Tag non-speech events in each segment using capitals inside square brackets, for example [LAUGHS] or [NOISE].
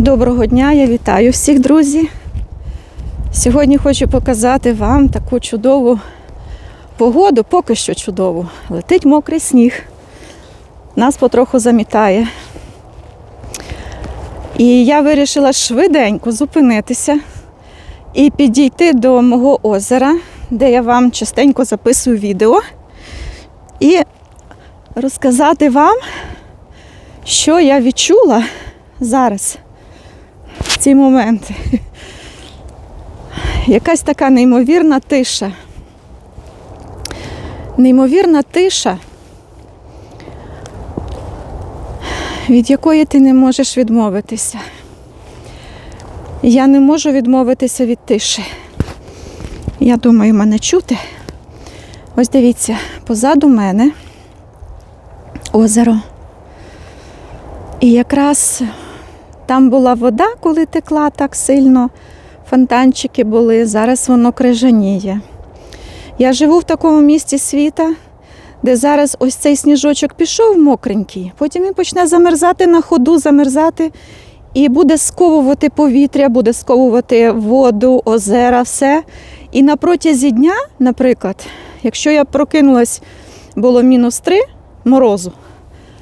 Доброго дня, я вітаю всіх, друзі. Сьогодні хочу показати вам таку чудову погоду, поки що чудову. Летить мокрий сніг, нас потроху замітає. І я вирішила швиденько зупинитися і підійти до мого озера, де я вам частенько записую відео, і розказати вам, що я відчула зараз ці моменти. Якась така неймовірна тиша. Неймовірна тиша, від якої ти не можеш відмовитися. Я не можу відмовитися від тиші. Я думаю, мене чути. Ось дивіться, позаду мене озеро. І якраз там була вода, коли текла так сильно, фонтанчики були, зараз воно крижаніє. Я живу в такому місті світа, де зараз ось цей сніжочок пішов мокренький, потім він почне замерзати на ходу, замерзати і буде сковувати повітря, буде сковувати воду, озера, все. І на протязі дня, наприклад, якщо я прокинулась, було мінус 3 морозу,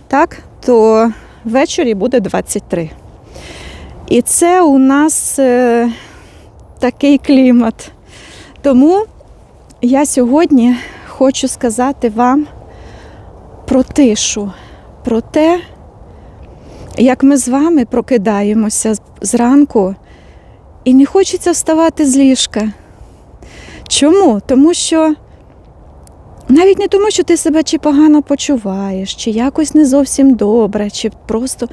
так, то ввечері буде 23. І це у нас е, такий клімат. Тому я сьогодні хочу сказати вам про тишу, про те, як ми з вами прокидаємося зранку і не хочеться вставати з ліжка. Чому? Тому що навіть не тому, що ти себе чи погано почуваєш, чи якось не зовсім добре, чи просто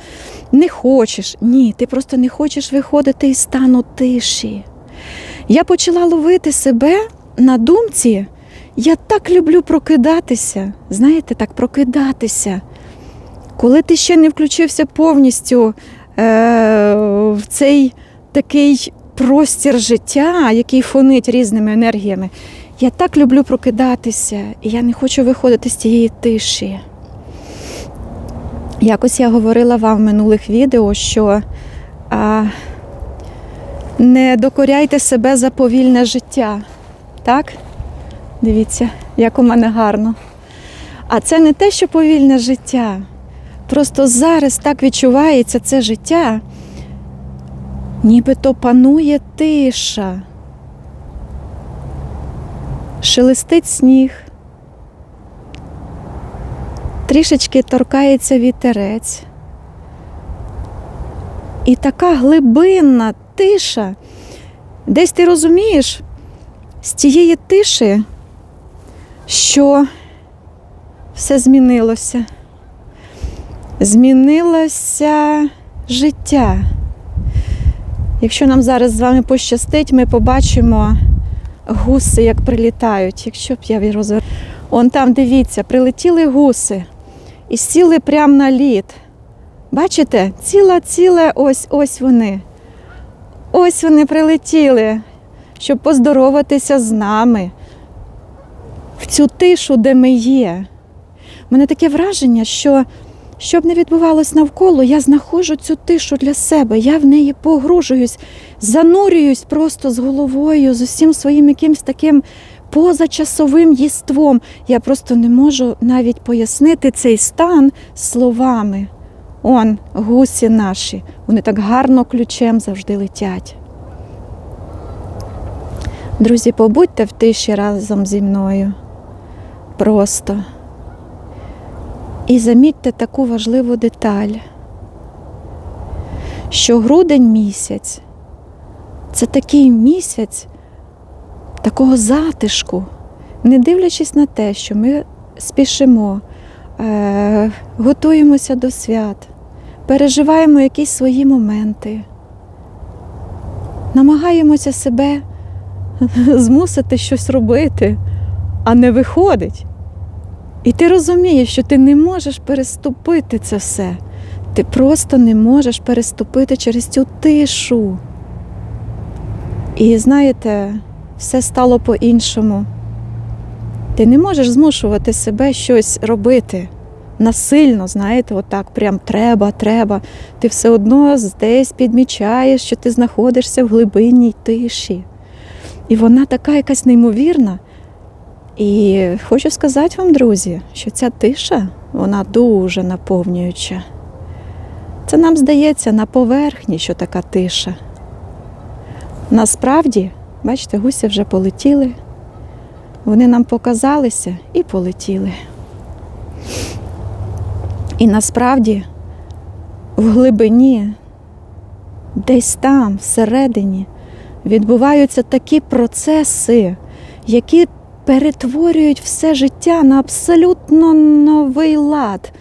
не хочеш. Ні, ти просто не хочеш виходити із стану тиші. Я почала ловити себе на думці. Я так люблю прокидатися. Знаєте, так прокидатися. Коли ти ще не включився повністю е- в цей такий простір життя, який фонить різними енергіями, я так люблю прокидатися, і я не хочу виходити з цієї тиші. Якось я говорила вам в минулих відео, що а, не докоряйте себе за повільне життя. Так? Дивіться, як у мене гарно. А це не те, що повільне життя. Просто зараз так відчувається це життя, нібито панує тиша. Шелестить сніг, трішечки торкається вітерець. І така глибинна тиша. Десь ти розумієш з цієї тиші, що все змінилося. Змінилося життя. Якщо нам зараз з вами пощастить, ми побачимо гуси, як прилітають. Якщо б я розвернула. Он там, дивіться, прилетіли гуси і сіли прямо на лід. Бачите, ціла, ціле ось ось вони. Ось вони прилетіли, щоб поздороватися з нами в цю тишу, де ми є. У мене таке враження, що що б не відбувалось навколо, я знаходжу цю тишу для себе, я в неї погружуюсь, занурююсь просто з головою, з усім своїм якимсь таким позачасовим єством. Я просто не можу навіть пояснити цей стан словами. Он, гусі наші, вони так гарно ключем завжди летять. Друзі, побудьте в тиші разом зі мною. Просто. І замітьте таку важливу деталь, що грудень місяць це такий місяць такого затишку, не дивлячись на те, що ми спішимо, е- готуємося до свят, переживаємо якісь свої моменти, намагаємося себе [LAUGHS] змусити щось робити, а не виходить. І ти розумієш, що ти не можеш переступити це все. Ти просто не можеш переступити через цю тишу. І знаєте, все стало по-іншому. Ти не можеш змушувати себе щось робити. насильно, знаєте, отак прям треба, треба. Ти все одно десь підмічаєш, що ти знаходишся в глибинній тиші. І вона така якась неймовірна. І хочу сказати вам, друзі, що ця тиша, вона дуже наповнююча. Це нам здається на поверхні, що така тиша. Насправді, бачите, гуси вже полетіли. Вони нам показалися і полетіли. І насправді в глибині, десь там, всередині, відбуваються такі процеси, які перетворюють все життя на абсолютно новий лад.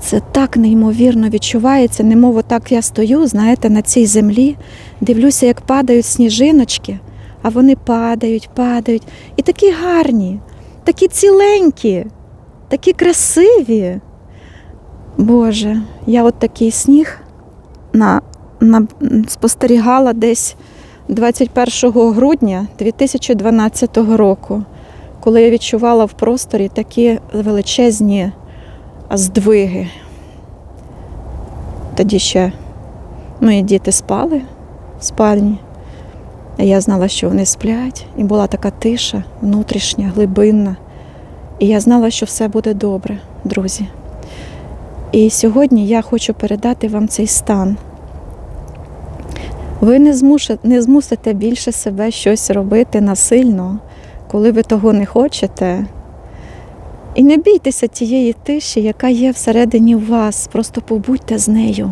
Це так неймовірно відчувається, немов так я стою, знаєте, на цій землі, дивлюся, як падають сніжиночки, а вони падають, падають. І такі гарні, такі ціленькі, такі красиві. Боже, я от такий сніг на, на, спостерігала десь 21 грудня 2012 року, коли я відчувала в просторі такі величезні здвиги. Тоді ще мої діти спали в спальні. А я знала, що вони сплять, і була така тиша внутрішня, глибинна. І я знала, що все буде добре, друзі. І сьогодні я хочу передати вам цей стан. Ви не, змуш... не змусите більше себе щось робити насильно, коли ви того не хочете. І не бійтеся тієї тиші, яка є всередині вас, просто побудьте з нею.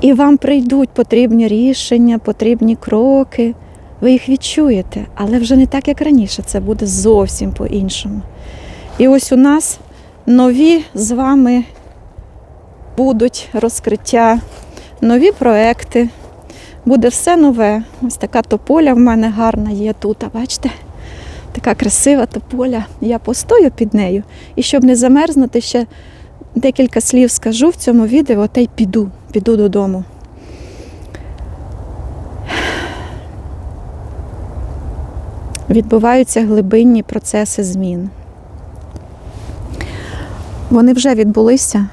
І вам прийдуть потрібні рішення, потрібні кроки. Ви їх відчуєте, але вже не так, як раніше, це буде зовсім по-іншому. І ось у нас нові з вами будуть розкриття, нові проекти. Буде все нове. Ось така тополя в мене гарна є тут, а бачите? Така красива тополя. Я постою під нею. І щоб не замерзнути, ще декілька слів скажу в цьому відео, та й піду, піду додому. Відбуваються глибинні процеси змін. Вони вже відбулися,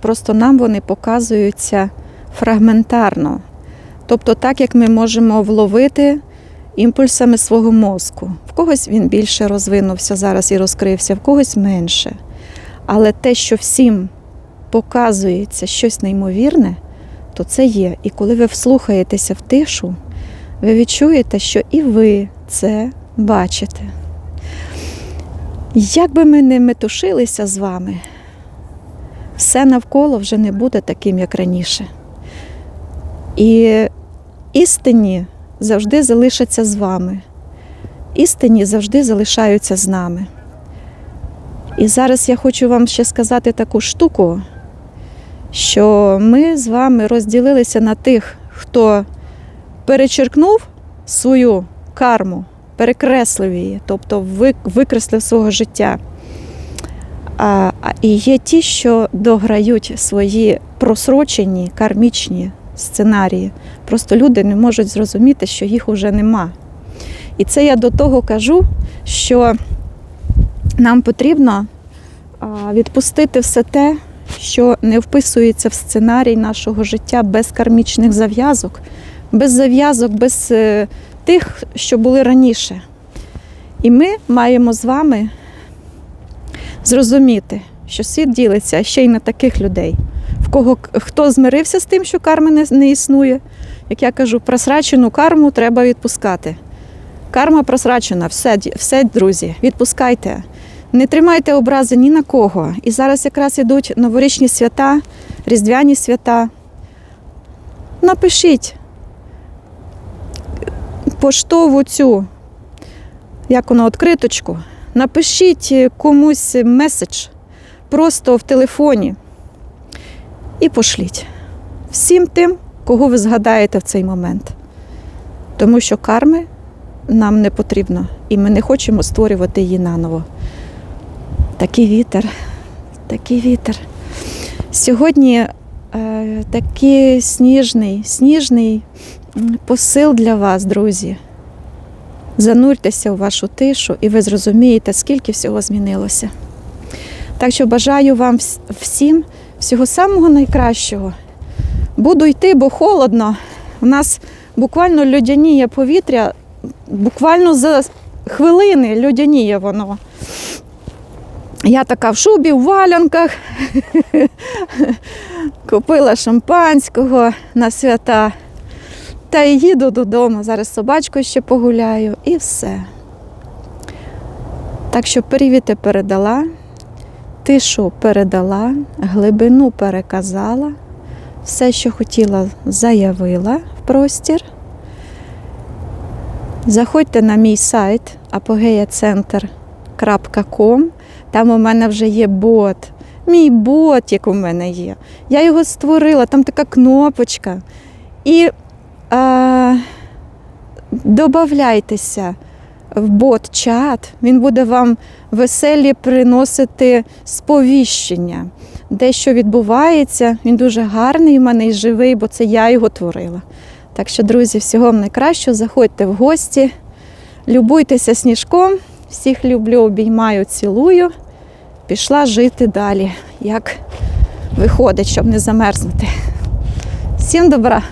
просто нам вони показуються фрагментарно. Тобто, так як ми можемо вловити імпульсами свого мозку. В когось він більше розвинувся зараз і розкрився, в когось менше. Але те, що всім показується щось неймовірне, то це є. І коли ви вслухаєтеся в тишу, ви відчуєте, що і ви це бачите. Як би ми не метушилися з вами, все навколо вже не буде таким, як раніше. І істинні завжди залишаться з вами. Істинні завжди залишаються з нами. І зараз я хочу вам ще сказати таку штуку, що ми з вами розділилися на тих, хто перечеркнув свою карму, перекреслив її, тобто викреслив свого життя. А, І є ті, що дограють свої просрочені кармічні сценарії. Просто люди не можуть зрозуміти, що їх уже нема. І це я до того кажу, що нам потрібно відпустити все те, що не вписується в сценарій нашого життя без кармічних зав'язок, без зав'язок, без е, тих, що були раніше. І ми маємо з вами зрозуміти, що світ ділиться ще й на таких людей в кого хто змирився з тим, що карми не, не існує. Як я кажу, просрачену карму треба відпускати. Карма просрачена, все, все, друзі, відпускайте. Не тримайте образи ні на кого. І зараз якраз ідуть новорічні свята, різдвяні свята. Напишіть поштову цю, як воно, відкриточку. Напишіть комусь меседж просто в телефоні і пошліть всім тим, кого ви згадаєте в цей момент. Тому що карми нам не потрібно, і ми не хочемо створювати її наново. Такий вітер, такий вітер. Сьогодні е, такий сніжний, сніжний посил для вас, друзі. Зануртеся у вашу тишу, і ви зрозумієте, скільки всього змінилося. Так що бажаю вам всім всього самого найкращого. Буду йти, бо холодно. У нас буквально льодяніє повітря, буквально за хвилини льодяніє воно. Я така в шубі, в валянках. [LAUGHS] Купила шампанського на свята. Та й їду додому. Зараз з собачкою ще погуляю і все. Так що привіти передала, тишу передала, глибину переказала, все, що хотіла, заявила в простір. Заходьте на мій сайт apogeacenter.com. Там у мене вже є бот. Мій бот, як у мене є. Я його створила, там така кнопочка. І е, додавайтеся в бот-чат, він буде вам веселі приносити сповіщення, де що відбувається. Він дуже гарний в мене і живий, бо це я його творила. Так що, друзі, всього вам найкращого. Заходьте в гості, любуйтеся сніжком. Всіх люблю, обіймаю, цілую. Пішла жити далі, як виходить, щоб не замерзнути. Всім добра!